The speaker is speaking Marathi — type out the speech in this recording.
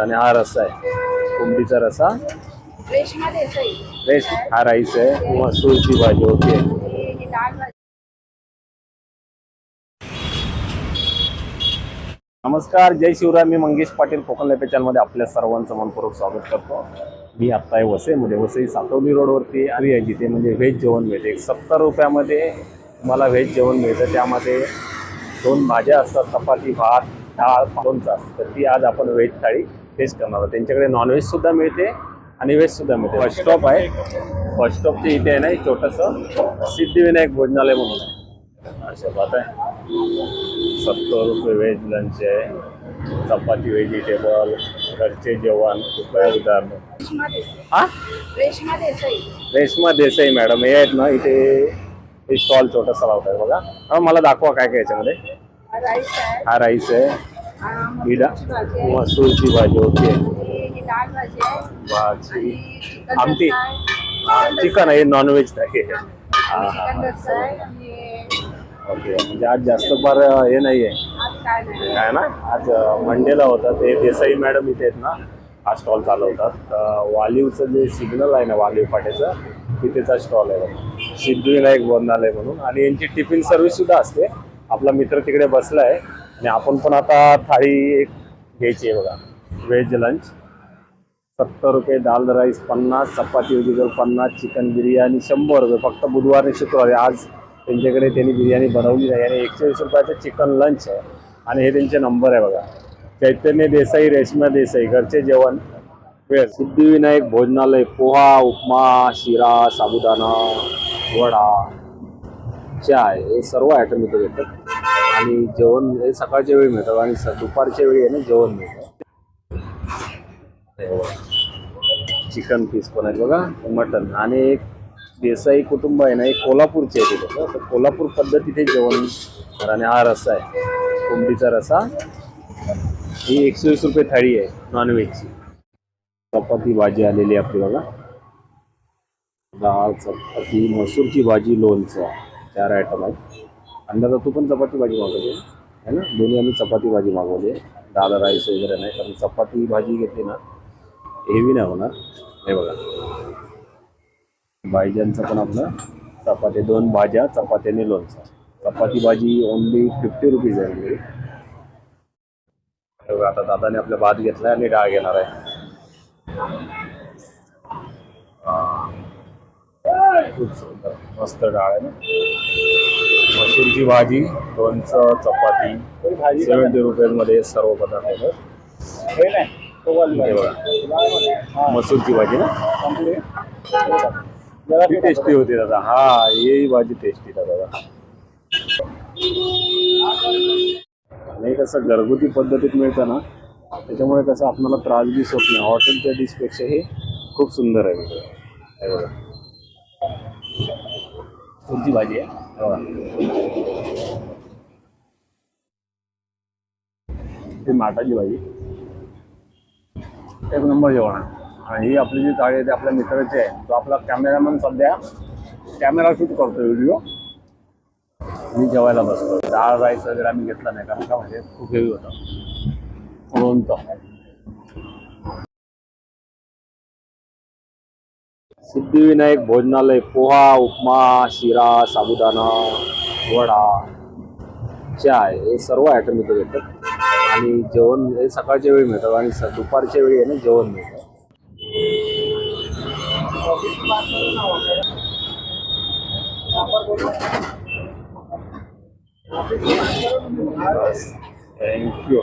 आणि हा रस्सा आहे. कोंबडीचा रस्सा. रेस हा राईस आहे. मसूरची भाजी होती. नमस्कार जय शिवराय. मी मंगेश पाटील कोकण लाईफ चॅनलमध्ये आपल्या सर्वांचं मनपूर्वक स्वागत करतो. मी आत्ता आहे वसईमध्ये वसई सातवली रोडवरती आली आहे जिथे म्हणजे व्हेज जेवण मिळते. एक सत्तर रुपयामध्ये मला व्हेज जेवण मिळतं. त्यामध्ये दोन भाज्या असतात. चपाती भात डाळ असतं तर ती आज आपण व्हेज थाळी तेच करणार त्यांच्याकडे त्यांच्याकडे नॉनव्हेजसुद्धा मिळते आणि व्हेजसुद्धा मिळते. बस स्टॉप आहे. बस स्टॉपच्या इथे आहे ना एक छोटंसं सिद्धिविनायक भोजनालय म्हणून आहे. अशा बात आहे सत्तर रुपये व्हेज लंच आहे. चपाती व्हेजिटेबल घरचे जेवण कृपया उदाहरण. रेशमा देसाई हा? रेश्मा देसाई मॅडम हे आहेत ना इथे हे स्टॉल छोटासा लावतात बघा. हा मला दाखवा काय काय याच्यामध्ये. हा राईस आहे. ही मसूरची भाजी भाजी होती. भाजी. आहे आमटी चिकन आहे नॉनव्हेज आहे हा हा ओके म्हणजे आज जास्त फार हे नाही आहे काय ना? आज मंडेला होता ते देसाई मॅडम इथे आहेत ना हा स्टॉल चालवतात. वालीवचं जे सिग्नल आहे ना वालीव फाट्याचं तिथेचा स्टॉल आहे बघा. सिद्धिविनायक भोजनालय म्हणून. आणि यांची टिफिन सर्व्हिस सुद्धा असते. आपला मित्र तिकडे बसला आहे आणि आपण पण आता थाळी एक घ्यायची आहे बघा. व्हेज लंच सत्तर रुपये दाल राईस पन्नास चपाती वेजिटेबल पन्नास चिकन बिर्याणी शंभर रुपये. फक्त बुधवार आणि शुक्रवारी आज त्यांच्याकडे त्यांनी बिर्याणी बनवली नाही आणि एकशे वीस रुपयाचं चिकन लंच आहे. आणि हे त्यांचे नंबर आहे बघा. चैतन्य देसाई रेश्मा देसाई घरचे जेवण. वेळ सिद्धिविनायक भोजनालय पोहा उपमा शिरा साबुदाणा वडा. चाय हे सर्व आयटम इथे भेटतात. आणि जेवण हे सकाळच्या वेळी मिळतात आणि दुपारच्या वेळी आहे ना जेवण मिळतं. चिकन पीस पण आहेत बघा मटन आणि एक देसाई कुटुंब आहे ना एक कोल्हापूरचे आहे तिथे. तर कोल्हापूर पद्धतीचे जेवण आणि हा रस्सा आहे. कोंबडीचा रस्सा. ही एकशे वीस रुपये थाळी आहे नॉनव्हेजची चपाती भाजी आलेली आहे आपली बघा. डाळ चपाती मसूरची भाजी लोणचं. चार आयटम आहेत. अंदाजा तू पण चपाती भाजी मागवली आहे ना? दोन्ही आम्ही चपाती भाजी मागवली आहे. दाल राईस वगैरे नाही कारण चपाती भाजी घेतली ना हेवी नाही होणार. हे बघा. भाईजांचं पण आपलं चपाती दोन भाज्या चपात्याने लोणचं. चपाती भाजी ओनली फिफ्टी रुपीज आहे म्हणजे हे बघा, आता दादाने आपला भात घेतलाय आणि डाळ घेणार आहे. हा. खूप सुंदर मस्त डाळ आहे ना? मसूरची भाजी लोणचं चपाती सेवन्टी रुपयामध्ये सर्व पदार्थ हे बघा. मसूरची भाजी ना? टेस्टी होती दादा. हा ही भाजी टेस्टी दादा. आणि कसं घरगुती पद्धतीत मिळतं ना त्याच्यामुळे कसं आपल्याला त्रास बी होत नाही. हॉटेलच्या डिशपेक्षा हे खूप सुंदर आहे. हे बघा. कोणती भाजी आहे? बघा. ही माटाची भाजी. एक नंबर जेवण. आणि ही आपली जी थाळी आहे ती आपल्या मित्राची आहे. तो आपला कॅमेरामॅन सध्या कॅमेरा शूट करतो व्हिडिओ मी जेवायला बसतो डाळ राईस वगैरे आम्ही घेतला नाही. कारण का म्हणजे खूप हेवी होतं. लोणचं सिद्धिविनायक भोजनालय पोहा उपमा शिरा साबुदाणा वडा चाय हे सर्व आयटम इथे भेटतात. आणि जेवण हे सकाळच्या वेळी मिळतात आणि स- दुपारच्या वेळी आहे ना जेवण मिळतं. थँक्यू